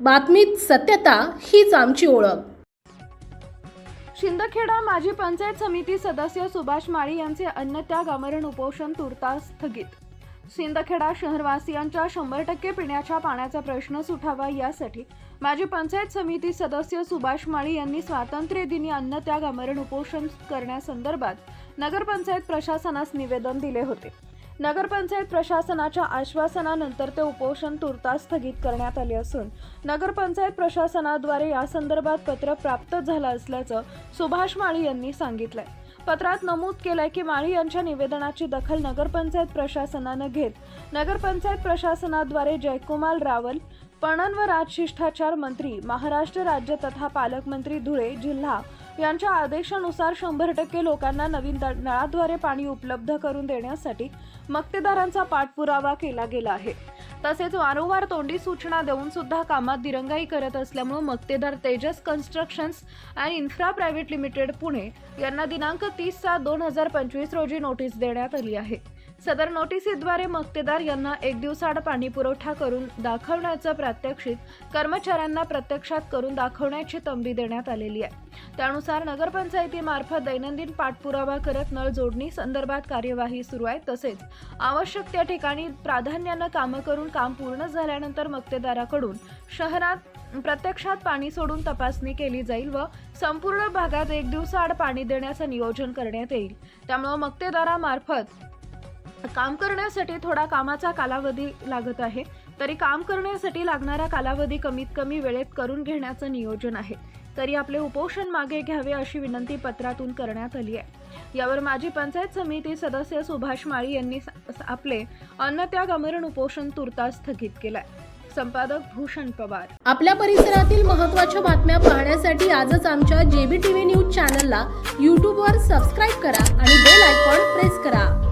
बातमीत सत्यता हीच आमची ओळख. शिंदखेडा माजी पंचायत समिती सदस्य सुभाष माळी यांचे अन्नत्याग आमरण उपोषण तुर्तास स्थगित. शिंदखेडा शहरवासियांच्या शंभर टक्के पिण्याच्या पाण्याचा प्रश्न सुटावा यासाठी माजी पंचायत समिती सदस्य सुभाष माळी यांनी स्वातंत्र्य दिनी अन्नत्याग आमरण उपोषण करण्यासंदर्भात नगरपंचायत प्रशासनास निवेदन दिले होते. नगरपंचायत प्रशासनाच्या आश्वासनानंतर ते उपोषण तुर्तास स्थगित करण्यात आले असून नगरपंचायत प्रशासनाद्वारे या संदर्भात पत्र प्राप्त झालं असल्याचं सुभाष माळी यांनी सांगितलंय. पत्रात नमूद केलंय की माळी यांच्या निवेदनाची दखल नगरपंचायत प्रशासनानं घेत नगरपंचायत प्रशासनाद्वारे जयकुमार रावल पणन व राजशिष्टाचार मंत्री महाराष्ट्र राज्य तथा पालकमंत्री धुळे जिल्हा यांच्या आदेशानुसार शंभर टक्के लोकांना नवीन नळाद्वारे पाणी उपलब्ध करून देण्यासाठी मक्तेदारांचा पाठपुरावा केला गेला आहे. तसेच वारंवार तोंडी सूचना देऊन सुद्धा कामात दिरंगाई करत असल्यामुळे मक्तेदार Tejas constructions and infra private limited Pune यांना दिनांक तीस सात दोन हजार पंचवीस रोजी नोटीस देण्यात आली आहे. सदर नोटिसीद्वारे मक्तेदार यांना एक दिवसाआड पाणी पुरवठा करून दाखवण्याचं प्रात्यक्षिक कर्मचाऱ्यांना प्रत्यक्षात करून दाखवण्याची तंबी देण्यात आलेली आहे. त्यानुसार नगरपंचायतीमार्फत दैनंदिन पाठपुरावा करत नळ जोडणी संदर्भात कार्यवाही सुरू आहे. तसेच आवश्यक त्या ठिकाणी प्राधान्यानं कामं करून काम पूर्ण झाल्यानंतर मक्तेदाराकडून शहरात प्रत्यक्षात पाणी सोडून तपासणी केली जाईल व संपूर्ण भागात एक दिवसाआड पाणी देण्याचं नियोजन करण्यात येईल. त्यामुळं मक्तेदारामार्फत काम करण्यासाठी थोडा कामाचा कालावधी लागत आहे. तरी काम करण्यासाठी लागणारा कालावधी कमीत कमी वेळेत करून घेण्याचं नियोजन आहे. तरी आपले उपोषण मागे घ्यावे अशी विनंती पत्रातून करण्यात आली आहे. यावर माजी पंचायत समिती सदस्य सुभाष माळी यांनी आपले अन्नत्याग अमरण उपोषण तुर्तास स्थगित केलंय. संपादक भूषण पवार. आपल्या परिसरातील महत्त्वाच्या बातम्या पाहण्यासाठी आजच आमच्या जेबी टीव्ही न्यूज चॅनलला यूट्यूबवर सबस्क्राईब करा आणि बेल आयकॉन प्रेस करा.